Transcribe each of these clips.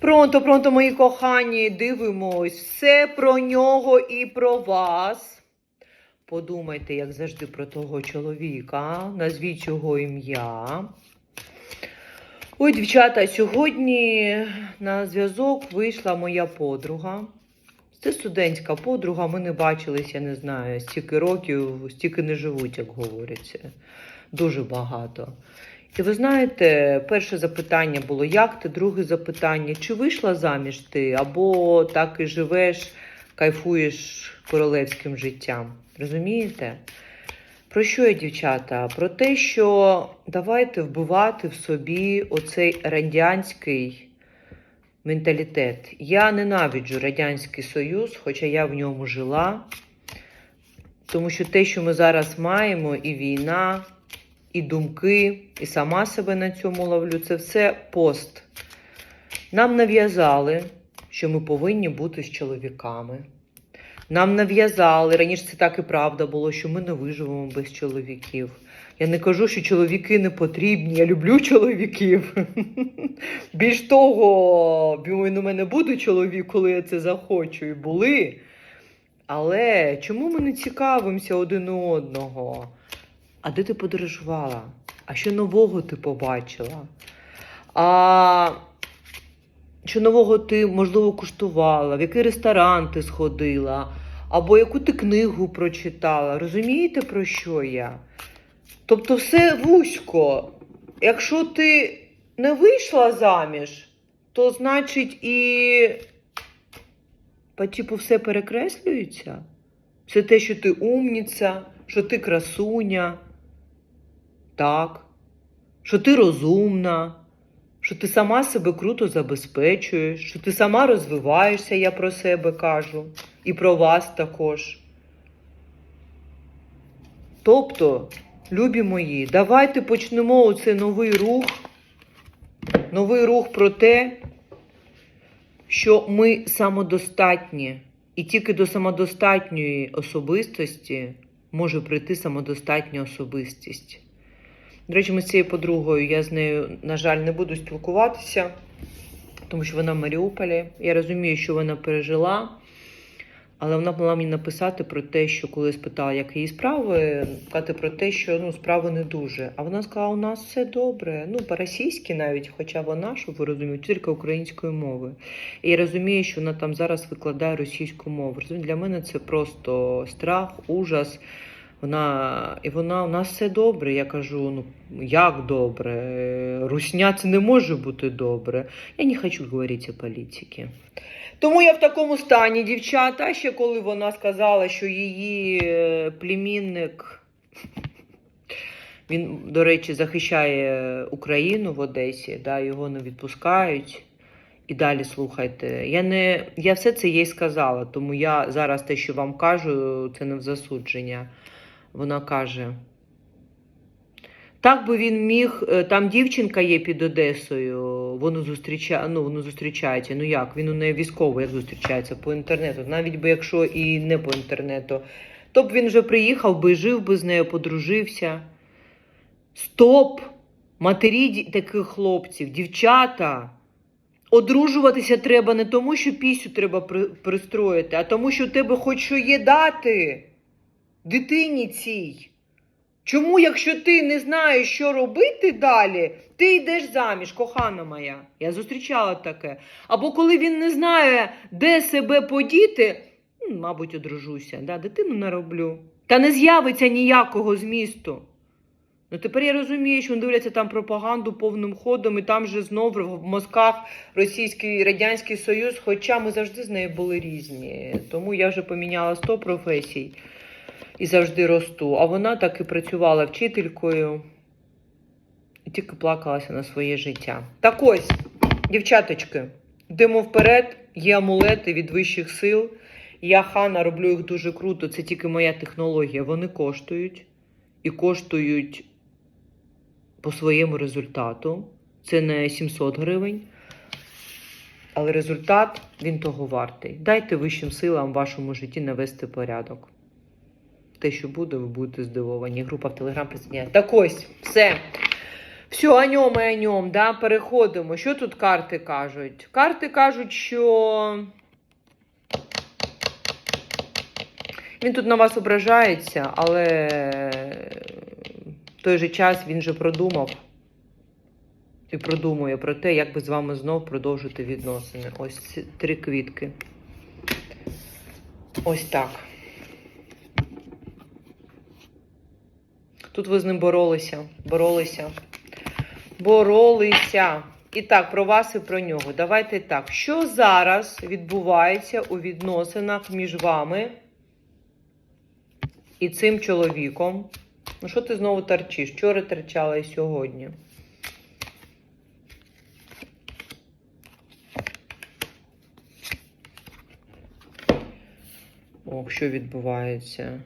Пронто, пронто, мої кохані, дивимось все про нього і про вас. Подумайте, як завжди, про того чоловіка, назвіть його ім'я. Ой, дівчата, сьогодні на зв'язок вийшла моя подруга. Це студентська подруга, ми не бачилися, не знаю, стільки років, стільки не живуть, як говориться. Дуже багато. І ви знаєте, перше запитання було, як ти? Друге запитання, чи вийшла заміж ти, або так і живеш, кайфуєш королевським життям. Розумієте? Про що я, дівчата? Про те, що давайте вбивати в собі оцей радянський менталітет. Я ненавиджу Радянський Союз, хоча я в ньому жила. Тому що те, що ми зараз маємо, і війна, і думки, і сама себе на цьому ловлю, це все пост. Нам нав'язали, що ми повинні бути з чоловіками. Нам нав'язали, раніше це так і правда було, що ми не виживемо без чоловіків. Я не кажу, що чоловіки не потрібні, я люблю чоловіків. Більш того, у мене буде чоловік, коли я це захочу, і були. Але чому ми не цікавимося один у одного? А де ти подорожувала? А що нового ти побачила? А що нового ти, можливо, куштувала, в який ресторан ти сходила, або яку ти книгу прочитала. Розумієте, про що я? Тобто, все вузько. Якщо ти не вийшла заміж, то значить і по типу все перекреслюється. Все те, що ти умніця, що ти красуня, так, що ти розумна, що ти сама себе круто забезпечуєш, що ти сама розвиваєшся, я про себе кажу, і про вас також. Тобто, любі мої, давайте почнемо оцей новий рух, новий рух про те, що ми самодостатні, і тільки до самодостатньої особистості може прийти самодостатня особистість. До речі, ми з цією подругою, я з нею, на жаль, не буду спілкуватися, тому що вона в Маріуполі. Я розумію, що вона пережила, але вона могла мені написати про те, що коли я спитала, як її справи, сказати про те, що ну, справи не дуже. А вона сказала, у нас все добре. Ну, по-російськи навіть, хоча вона, щоб ви розуміли, тільки української мови. І я розумію, що вона там зараз викладає російську мову. Для мене це просто страх, ужас. Вона і вона у нас все добре. Я кажу: ну як добре? Русня це не може бути добре. Я не хочу говорити о політиці. Тому я в такому стані, дівчата. Ще коли вона сказала, що її е, племінник, він, до речі, захищає Україну в Одесі, да, його не відпускають. І далі слухайте. Я не я все це їй сказала, тому я зараз те, що вам кажу, це не в засудження. Вона каже: так би він міг, е, там дівчинка є під Одесою, воно зустрічає, ну, воно зустрічається. Ну як? Він у неї військовий, як зустрічається по інтернету, навіть би якщо і не по інтернету. То б він вже приїхав би, жив би з нею, подружився. Стоп! Матері таких хлопців, дівчата. Одружуватися треба не тому, що пісю треба пристроїти, а тому, що у тебе хоч що є дати дитині цій. Чому, якщо ти не знаєш, що робити далі, ти йдеш заміж, кохана моя? Я зустрічала таке. Або коли він не знає, де себе подіти, мабуть, одружуся, да, дитину нароблю. Та не з'явиться ніякого змісту. Ну тепер я розумію, що вони дивляться там пропаганду повним ходом, і там же знов в мозках Російський Радянський Союз, хоча ми завжди з нею були різні. Тому я вже поміняла 100 професій і завжди росту. А вона так і працювала вчителькою і тільки плакалася на своє життя. Так ось, дівчаточки, йдемо вперед, є амулети від вищих сил. Я хана роблю їх дуже круто, це тільки моя технологія. Вони коштують і коштують по своєму результату. Це не 700 гривень. Але результат він того вартий. Дайте вищим силам в вашому житті навести порядок. Те, що буде, ви будете здивовані. Група в Телеграм присоединяє. Так ось, все. Все, о ньому і о ньому, да, переходимо. Що тут карти кажуть? Карти кажуть, що він тут на вас ображається, але в той же час він же продумав і продумує про те, як би з вами знов продовжити відносини. Ось ці три квітки. Ось так. Тут ви з ним боролися, боролися, боролися. І так, про вас і про нього. Давайте так. Що зараз відбувається у відносинах між вами і цим чоловіком? Ну, що ти знову торчиш? Вчора торчала і сьогодні. Ох, що відбувається?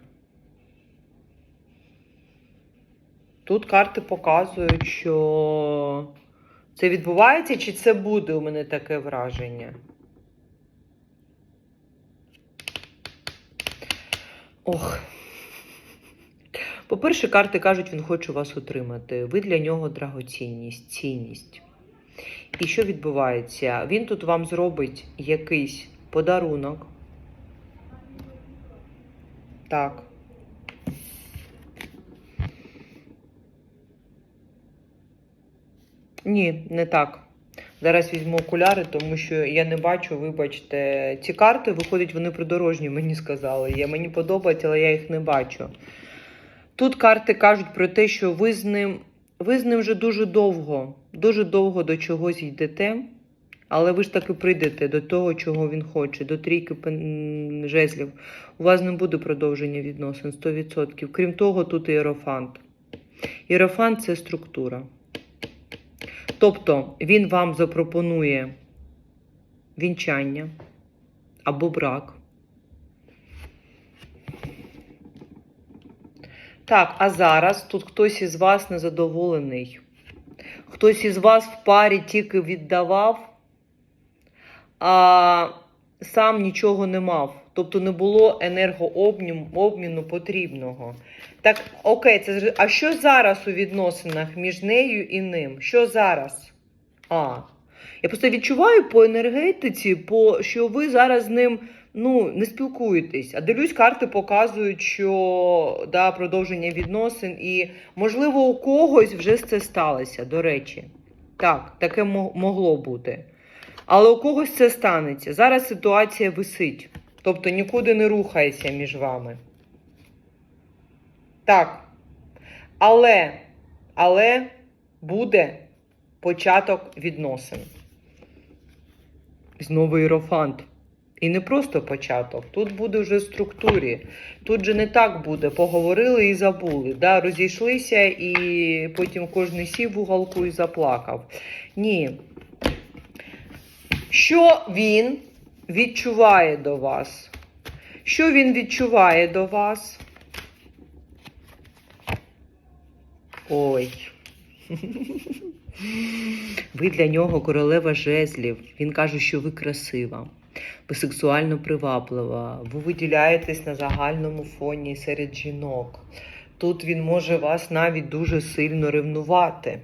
Тут карти показують, що це відбувається, чи це буде у мене таке враження? Ох. По-перше, карти кажуть, він хоче вас отримати. Ви для нього драгоцінність, цінність. І що відбувається? Він тут вам зробить якийсь подарунок. Так. Ні, не так. Зараз візьму окуляри, тому що я не бачу, вибачте, ці карти виходять, вони придорожні, мені сказали. Я, мені подобається, але я їх не бачу. Тут карти кажуть про те, що ви з ним, ви з ним вже дуже довго, дуже довго до чогось йдете, але ви ж таки прийдете до того, чого він хоче, до трійки жезлів. У вас не буде продовження відносин 100%. Крім того, тут іерофант. Іерофант це структура. Тобто він вам запропонує вінчання або брак. Так, а зараз тут хтось із вас незадоволений. Хтось із вас в парі тільки віддавав, а сам нічого не мав. Тобто не було енергообміну потрібного. Так, окей, це а що зараз у відносинах між нею і ним? Що зараз? А. Я просто відчуваю по енергетиці, по, що ви зараз з ним ну, не спілкуєтесь. А дивлюсь, карти показують, що да, продовження відносин, і, можливо, у когось вже це сталося, до речі. Так, таке могло бути. Але у когось це станеться. Зараз ситуація висить. Тобто нікуди не рухається між вами. Так. Але, але буде початок відносин. Знову іерофант. І не просто початок. Тут буде вже в структурі. Тут же не так буде. Поговорили і забули. Да? Розійшлися, і потім кожен сів в уголку і заплакав. Ні. Що він відчуває до вас? Що він відчуває до вас? Ой. Ви для нього королева жезлів. Він каже, що ви красива, ви сексуально приваблива, ви виділяєтесь на загальному фоні серед жінок. Тут він може вас навіть дуже сильно ревнувати.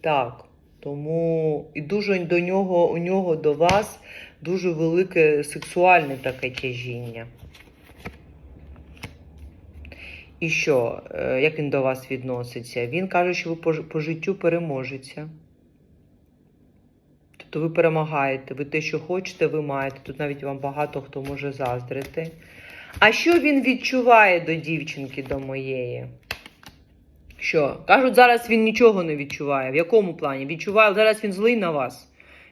Так. Тому і дуже до нього, у нього до вас дуже велике сексуальне таке тяжіння. І що, е, як він до вас відноситься? Він каже, що ви по, по життю переможеться. Тобто ви перемагаєте, ви те, що хочете, ви маєте. Тут навіть вам багато хто може заздрити. А що він відчуває до дівчинки, до моєї? Що? Кажуть, зараз він нічого не відчуває. В якому плані? Відчуває, зараз він злий на вас.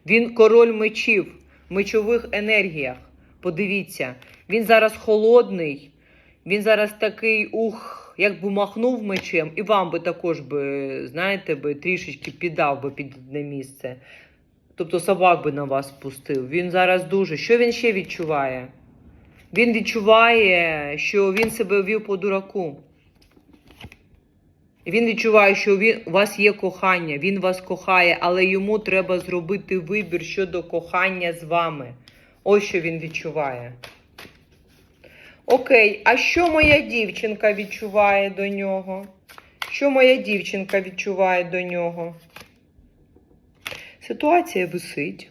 Він король мечів, мечових енергіях. Подивіться, він зараз холодний, він зараз такий, ух, як би махнув мечем, і вам би також би, знаєте, би трішечки піддав би під одне місце. Тобто собак би на вас пустив. Він зараз дуже. Що він ще відчуває? Він відчуває, що він себе вів по дураку. Він відчуває, що він, у вас є кохання, він вас кохає, але йому треба зробити вибір щодо кохання з вами. Ось що він відчуває. Окей, а що моя дівчинка відчуває до нього? Що моя дівчинка відчуває до нього? Ситуація висить.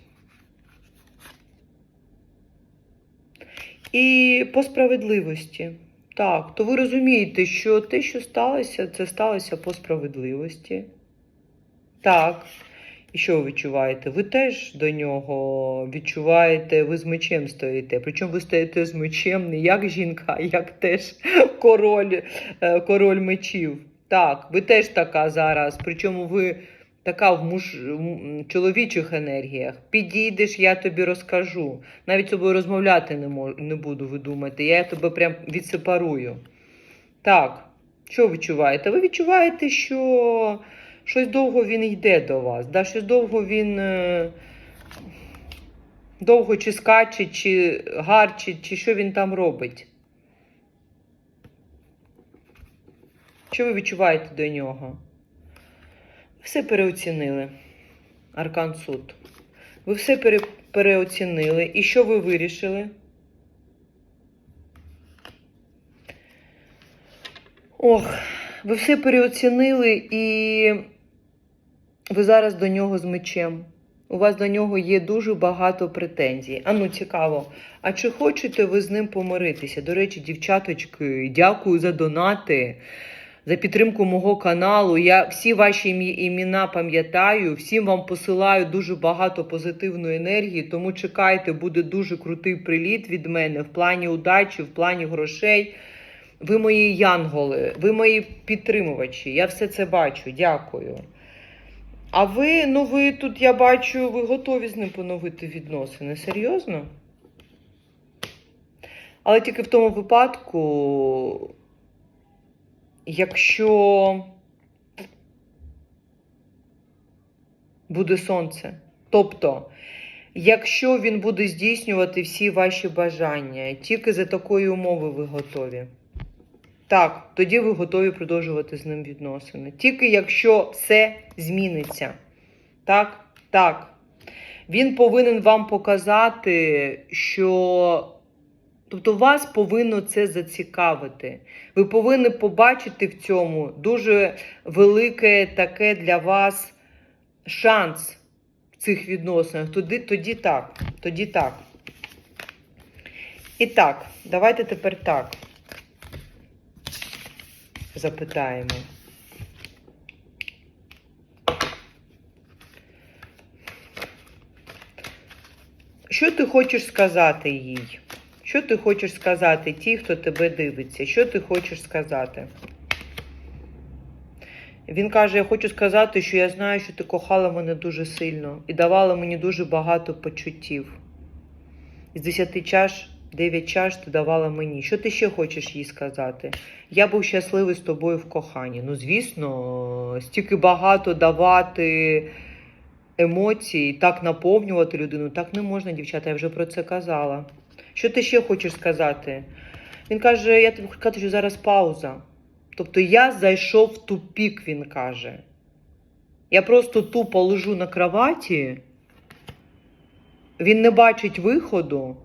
І по справедливості. Так, то ви розумієте, що те, що сталося, це сталося по справедливості. Так. І що ви відчуваєте? Ви теж до нього відчуваєте, ви з мечем стоїте. Причому ви стоїте з мечем не як жінка, а як теж король, е, король мечів. Так, ви теж така зараз. Причому ви така в муж... чоловічих енергіях. Підійдеш, я тобі розкажу. Навіть з собою розмовляти не, мож... не буду, ви думаєте. Я тебе прям відсепарую. Так, що відчуваєте? Ви відчуваєте, що щось довго він йде до вас. Да? Щось довго він е... довго чи скаче, чи гарчить, чи що він там робить. Що ви відчуваєте до нього? Все переоцінили. Аркан суд. Ви все пере... переоцінили. І що ви вирішили? Ох, ви все переоцінили і ви зараз до нього з мечем. У вас до нього є дуже багато претензій. А ну цікаво. А чи хочете ви з ним помиритися? До речі, дівчаточки, дякую за донати, за підтримку мого каналу. Я всі ваші імена пам'ятаю, всім вам посилаю дуже багато позитивної енергії, тому чекайте, буде дуже крутий приліт від мене в плані удачі, в плані грошей. Ви мої янголи, ви мої підтримувачі. Я все це бачу. Дякую. А ви, ну ви тут, я бачу, ви готові з ним поновити відносини. Серйозно? Але тільки в тому випадку, якщо буде сонце. Тобто, якщо він буде здійснювати всі ваші бажання, тільки за такої умови ви готові. Так, тоді ви готові продовжувати з ним відносини. Тільки якщо все зміниться. Так, так. Він повинен вам показати, що. Тобто вас повинно це зацікавити. Ви повинні побачити в цьому дуже велике таке для вас шанс в цих відносинах. Тоді, тоді так. Тоді так. І так, давайте тепер так запитаємо. Що ти хочеш сказати їй? Що ти хочеш сказати тій, хто тебе дивиться? Що ти хочеш сказати? Він каже: Я хочу сказати, що я знаю, що ти кохала мене дуже сильно і давала мені дуже багато почуттів. З 10 чаш 9 чаш ти давала мені. Що ти ще хочеш їй сказати? Я був щасливий з тобою в коханні. Ну, звісно, стільки багато давати емоцій, так наповнювати людину, так не можна, дівчата, я вже про це казала. Що ти ще хочеш сказати? Він каже: я тобі хочу сказати, що зараз пауза. Тобто я зайшов в тупік, він каже. Я просто тупо лежу на кроваті, він не бачить виходу.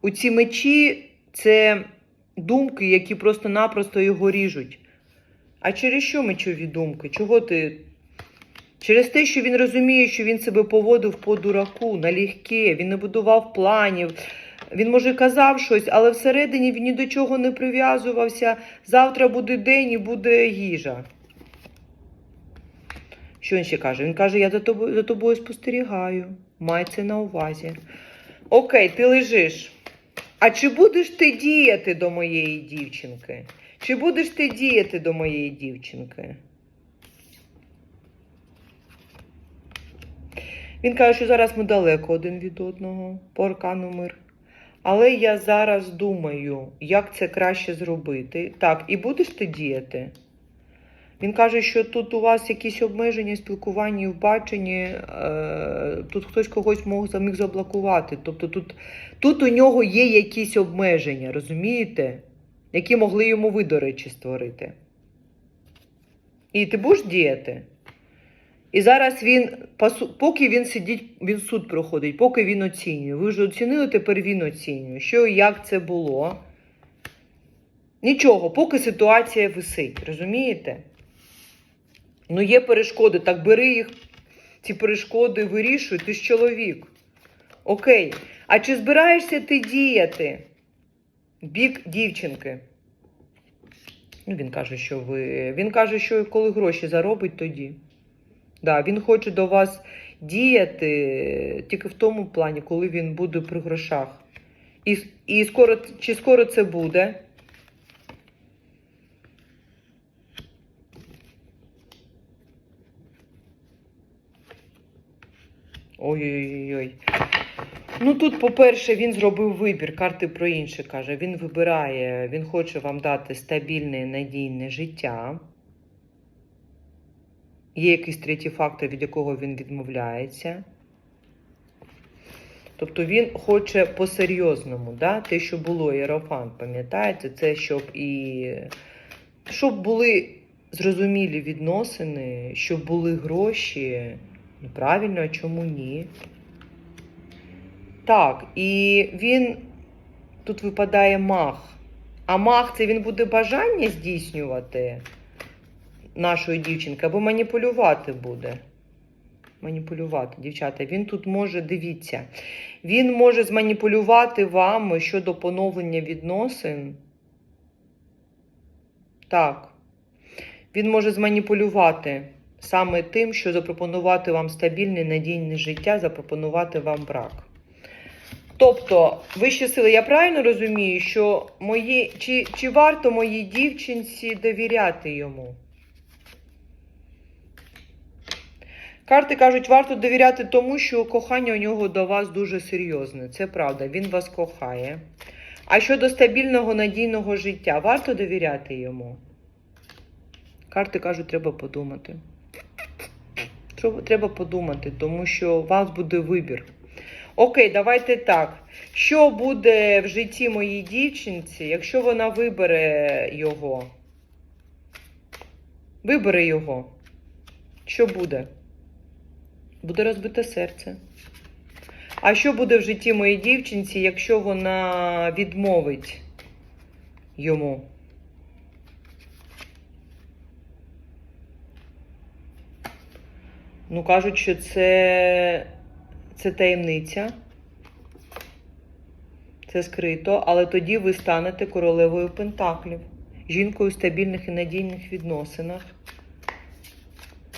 У ці мечі це думки, які просто-напросто його ріжуть. А через що мечові думки? Чого ти? Через те, що він розуміє, що він себе поводив по дураку, налегке, він не будував планів. Він, може, казав щось, але всередині він ні до чого не прив'язувався. Завтра буде день і буде їжа. Що він ще каже? Він каже: я за тобою, за тобою спостерігаю. Май це на увазі. Окей, ти лежиш. А чи будеш ти діяти до моєї дівчинки? Чи будеш ти діяти до моєї дівчинки? Він каже, що зараз ми далеко один від одного по аркану мир. Але я зараз думаю, як це краще зробити. Так, і будеш ти діяти? Він каже, що тут у вас якісь обмеження і в баченні, е, тут хтось когось мог, міг заблокувати. Тобто тут, тут у нього є якісь обмеження, розумієте? Які могли йому ви, до речі, створити. І ти будеш діяти? І зараз він, поки він сидить, він суд проходить, поки він оцінює. Ви вже оцінили, тепер він оцінює. Що і як це було. Нічого, поки ситуація висить, розумієте? Ну, є перешкоди, так бери їх ці перешкоди вирішує, ти ж чоловік. Окей. А чи збираєшся ти діяти бік дівчинки? Ну, він каже, що ви. Він каже, що коли гроші заробить, тоді. Да, він хоче до вас діяти тільки в тому плані, коли він буде при грошах. І, і скоро, чи скоро це буде? Ой-ой-ой. Ну тут, по-перше, він зробив вибір, карти про інше каже. Він вибирає, він хоче вам дати стабільне, надійне життя. Є якийсь третій фактор, від якого він відмовляється. Тобто він хоче по-серйозному, да? те, що було Єрофан, пам'ятаєте, це щоб і щоб були зрозумілі відносини, щоб були гроші. Ну, правильно, а чому ні? Так, і він тут випадає мах. А мах це він буде бажання здійснювати нашої дівчинки або маніпулювати буде. Маніпулювати, дівчата. Він тут може, дивіться, він може зманіпулювати вами щодо поновлення відносин. Так. Він може зманіпулювати саме тим, що запропонувати вам стабільне, надійне життя, запропонувати вам брак. Тобто, вищі сили, я правильно розумію, що мої, чи, чи варто моїй дівчинці довіряти йому? Карти кажуть, варто довіряти тому, що кохання у нього до вас дуже серйозне. Це правда, він вас кохає. А щодо стабільного надійного життя, варто довіряти йому? Карти кажуть, треба подумати. Треба- подумати, тому що у вас буде вибір. Окей, давайте так. Що буде в житті моїй дівчинці, якщо вона вибере його? Вибере його. Що буде? Буде розбите серце. А що буде в житті моїй дівчинці, якщо вона відмовить йому? Ну, кажуть, що це, це таємниця. Це скрито, але тоді ви станете королевою Пентаклів, жінкою в стабільних і надійних відносинах.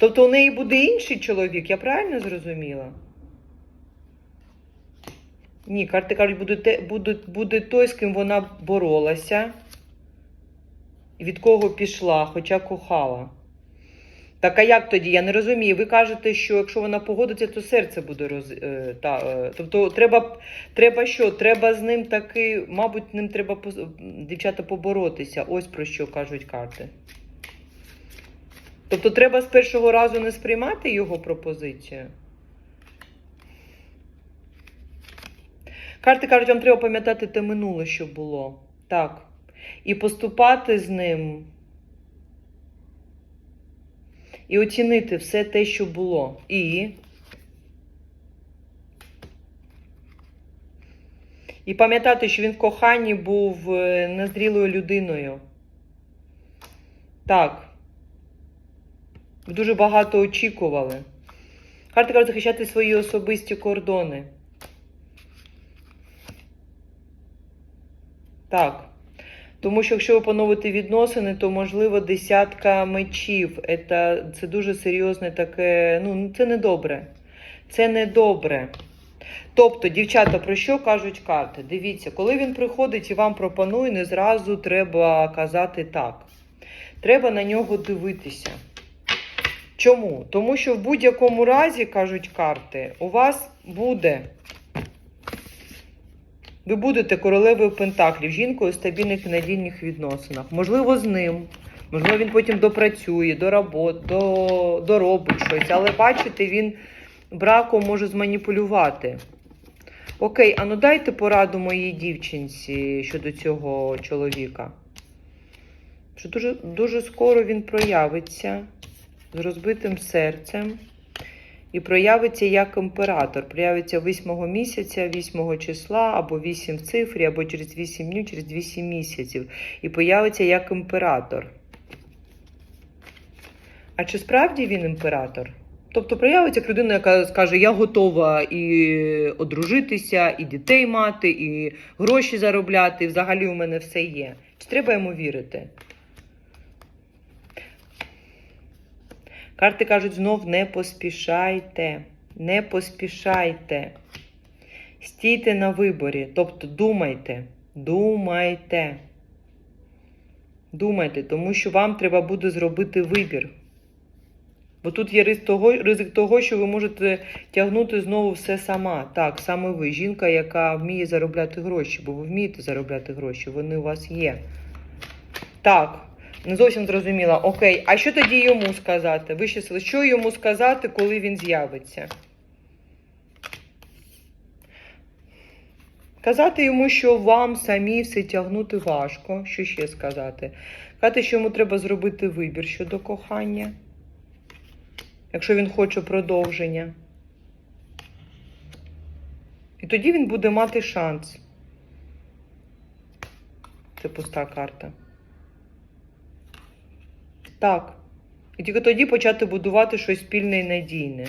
Тобто у неї буде інший чоловік, я правильно зрозуміла? Ні, карти кажуть, буде, те, буде, буде той, з ким вона боролася, від кого пішла, хоча кохала. Так а як тоді? Я не розумію. Ви кажете, що якщо вона погодиться, то серце буде роз... е, та, е, Тобто треба, треба що? Треба з ним таки, мабуть, ним треба дівчата поборотися. Ось про що кажуть карти. Тобто треба з першого разу не сприймати його пропозицію. Карти кажуть, вам треба пам'ятати те минуле, що було. Так. І поступати з ним. І оцінити все те, що було. І. І пам'ятати, що він в коханні був е, незрілою людиною. Так. Дуже багато очікували. Карти кажуть захищати свої особисті кордони. Так. Тому що якщо ви поновите відносини, то можливо десятка мечів. Це, це дуже серйозне таке. Ну, це не добре. Це не добре. Тобто, дівчата, про що кажуть карти? Дивіться, коли він приходить і вам пропонує, не зразу треба казати так. Треба на нього дивитися. Чому? Тому що в будь-якому разі, кажуть карти, у вас буде. Ви будете королевою Пентаклів, жінкою у стабільних і надійних відносинах. Можливо, з ним. Можливо, він потім допрацює, доработ, до, доробить щось. Але бачите, він браком може зманіпулювати. Окей, а ну дайте пораду моїй дівчинці щодо цього чоловіка. Що дуже, дуже скоро він проявиться з розбитим серцем. І проявиться як імператор. Проявиться 8 місяця, 8 числа, або 8 в цифрі, або через 8 днів, через 8 місяців. І появиться як імператор. А чи справді він імператор? Тобто проявиться як людина, яка скаже, я готова і одружитися, і дітей мати, і гроші заробляти, і взагалі у мене все є. Чи треба йому вірити? Карти кажуть знов не поспішайте, не поспішайте. Стійте на виборі, тобто думайте, думайте. Думайте, тому що вам треба буде зробити вибір. Бо тут є ризик того, ризик того, що ви можете тягнути знову все сама. Так, саме ви, жінка, яка вміє заробляти гроші, бо ви вмієте заробляти гроші, вони у вас є. Так, не зовсім зрозуміла. Окей, а що тоді йому сказати? Ви ще що йому сказати, коли він з'явиться? Казати йому, що вам самі все тягнути важко. Що ще сказати? Казати, що йому треба зробити вибір щодо кохання, якщо він хоче продовження. І тоді він буде мати шанс. Це пуста карта. Так. І тільки тоді почати будувати щось спільне і надійне.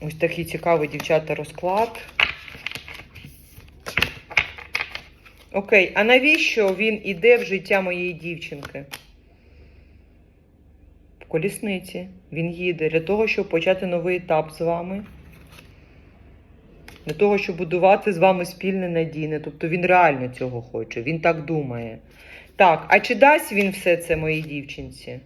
Ось такий цікавий дівчата розклад. Окей, а навіщо він іде в життя моєї дівчинки? В колісниці. Він їде для того, щоб почати новий етап з вами. Для того, щоб будувати з вами спільне надійне. Тобто він реально цього хоче, він так думає. Так, а чи дасть він все це моїй дівчинці?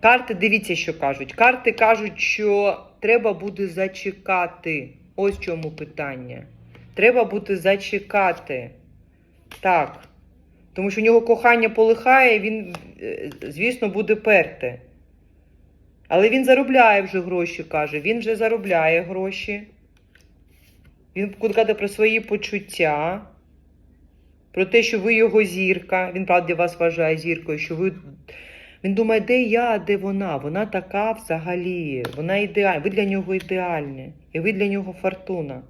Карти, дивіться, що кажуть. Карти кажуть, що треба буде зачекати. Ось чому питання. Треба буде зачекати. Так. Тому що в нього кохання полихає, він, е, звісно, буде перти. Але він заробляє вже гроші, каже. Він вже заробляє гроші. Він казати про свої почуття, про те, що ви його зірка. Він правда вас вважає зіркою, що ви. Він думає, де я, де вона? Вона така взагалі. Вона ідеальна. Ви для нього ідеальні. І ви для нього фортуна.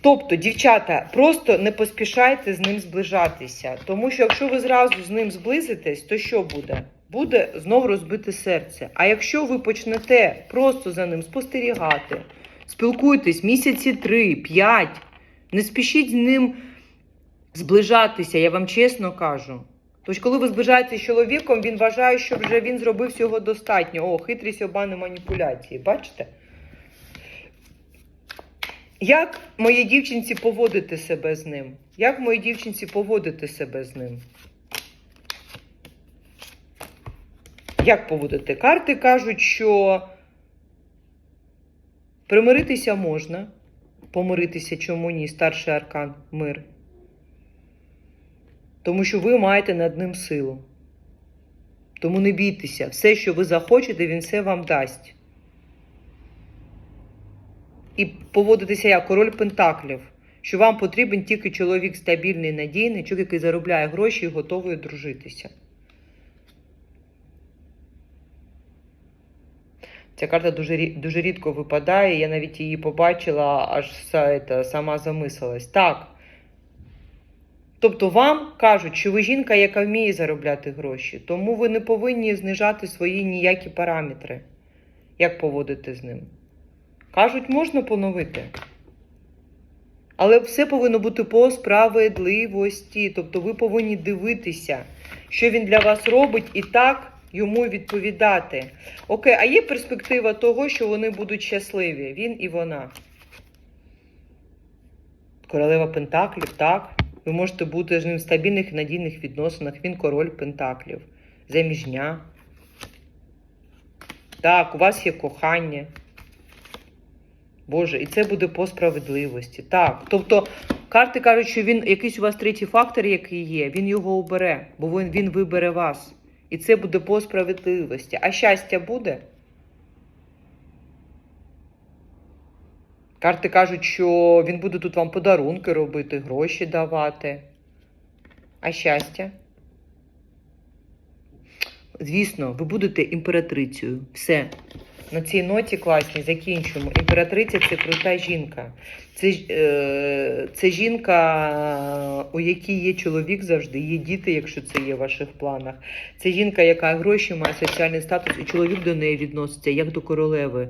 Тобто, дівчата, просто не поспішайте з ним зближатися. Тому що якщо ви зразу з ним зблизитесь, то що буде? Буде знов розбите серце. А якщо ви почнете просто за ним спостерігати, спілкуйтесь місяці три, п'ять, не спішіть з ним зближатися, я вам чесно кажу. Тож, коли ви зближаєтеся з чоловіком, він вважає, що вже він зробив всього достатньо. О, хитрість, обмани, маніпуляції. Бачите? Як моїй дівчинці поводити себе з ним? Як моїй дівчинці поводити себе з ним? Як поводити? Карти кажуть, що примиритися можна. Помиритися чому ні? Старший аркан мир. Тому що ви маєте над ним силу. Тому не бійтеся. Все, що ви захочете, він все вам дасть. І поводитися як король Пентаклів, що вам потрібен тільки чоловік стабільний, надійний, чоловік, який заробляє гроші і готовий дружитися. Ця карта дуже, дуже рідко випадає, я навіть її побачила, аж са- ета, сама замислилась. Так. Тобто вам кажуть, що ви жінка, яка вміє заробляти гроші, тому ви не повинні знижати свої ніякі параметри, як поводити з ним. Кажуть, можна поновити. Але все повинно бути по справедливості. Тобто ви повинні дивитися, що він для вас робить, і так йому відповідати. Окей, а є перспектива того, що вони будуть щасливі, він і вона. Королева Пентаклів, так. Ви можете бути з ним в стабільних і надійних відносинах. Він король Пентаклів. Заміжня. Так, у вас є кохання. Боже, і це буде по справедливості. Так. Тобто, карти кажуть, що він якийсь у вас третій фактор, який є, він його обере, бо він, він вибере вас. І це буде по справедливості. А щастя буде? Карти кажуть, що він буде тут вам подарунки робити, гроші давати. А щастя? Звісно, ви будете імператрицею. Все. На цій ноті класній закінчуємо. Імператриця це крута жінка. Це, е, це жінка, у якій є чоловік завжди, є діти, якщо це є в ваших планах. Це жінка, яка гроші має соціальний статус, і чоловік до неї відноситься як до королеви.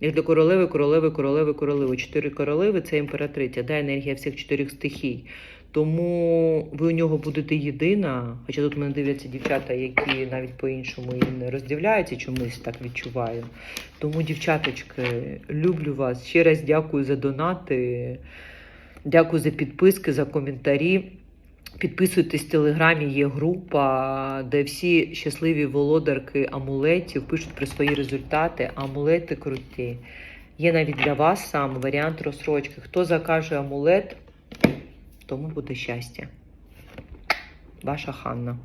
Як до королеви, королеви, королеви, королеви. Чотири королеви це імператриця, да, енергія всіх чотирьох стихій. Тому ви у нього будете єдина. Хоча тут мене дивляться дівчата, які навіть по-іншому і не роздивляються, чомусь так відчуваю. Тому, дівчаточки, люблю вас. Ще раз дякую за донати. Дякую за підписки, за коментарі. Підписуйтесь в телеграмі, є група, де всі щасливі володарки амулетів пишуть про свої результати. Амулети круті. Є навіть для вас сам варіант розсрочки. Хто закаже амулет, тому буде щастя. Ваша Ханна.